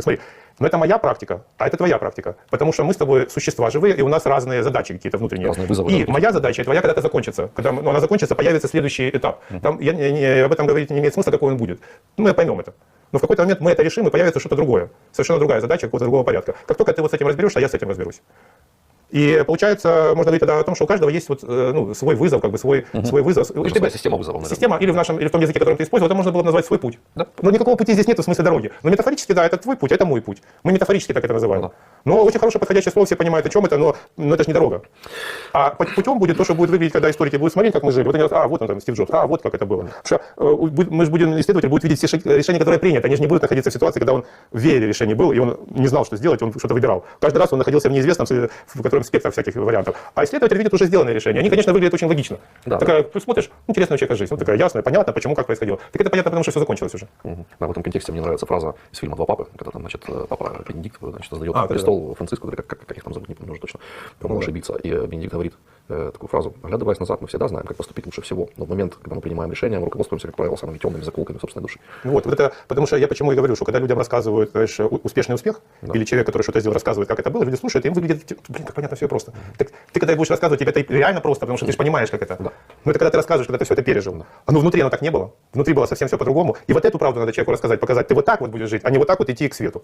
Смотри, но это моя практика, а это твоя практика. Потому что мы с тобой существа живые, и у нас разные задачи какие-то внутренние. Разные вызовы, и да. моя задача, и твоя когда-то закончится. Когда ну, она закончится, появится следующий этап. Там, я, не- не- об этом говорить не имеет смысла, какой он будет. Ну, мы поймем это. Но в какой-то момент мы это решим, и появится что-то другое. Совершенно другая задача, какого-то другого порядка. Как только ты вот с этим разберешься, я с этим разберусь. И получается, можно говорить тогда о том, что у каждого есть вот, э, ну, свой вызов, как бы свой, свой вызов. Бы- своя система наверное. Система, или в нашем, или в том языке, который ты использовал, это можно было бы назвать свой путь. Да. Но никакого пути здесь нет в смысле дороги. Но метафорически, да, это твой путь, это мой путь. Мы метафорически так это называем. Ну да. Но очень хорошее подходящее слово, все понимают, о чем это, но, но это же не дорога. А пу- путем будет то, что будет выглядеть, когда историки будут смотреть, как мы жили. Вот они говорят, а, вот он там, Стив Джобс, а, вот как это было. Потому что э, мы же будем, исследователь будет видеть все решения, которые приняты. Они же не будут находиться в ситуации, когда он в вере решений был, и он не знал, что сделать, он что-то выбирал. Каждый раз он находился в неизвестном, в котором спектр всяких вариантов. А исследователь видит уже сделанные решения. Они, конечно, выглядят очень логично. Да. Такая, ты смотришь, интересная у человека жизнь. Вот такая ясная, понятно, почему, как происходило. Так это понятно, потому что все закончилось уже. Мгм. Да, в этом контексте мне нравится фраза из фильма «Два папы», когда там, значит, э, папа Бенедикт, значит, создает А, да, престол Франциску, или как, как, как их там зовут, не помню уже точно, по-моему, да. ошибиться. И Бенедикт говорит э, такую фразу, оглядываясь назад, мы всегда знаем, как поступить лучше всего, но в момент, когда мы принимаем решение, мы руководствуемся, как правило, самыми темными закулками собственной души. Вот, вот это, потому что я почему и говорю, что когда людям рассказывают, знаешь, успешный успех, Да. или человек, который что-то сделал, рассказывает, как это было, люди слушают, и им выглядит, блин, как понятно все просто. Так ты когда будешь рассказывать, тебе это реально просто, потому что ты же понимаешь, как это. Да. Но это когда ты рассказываешь, когда ты все это пережил. А ну внутри оно так не было. Внутри было совсем все по-другому. И вот эту правду надо человеку рассказать, показать. Ты вот так вот будешь жить, а не вот так вот идти к свету.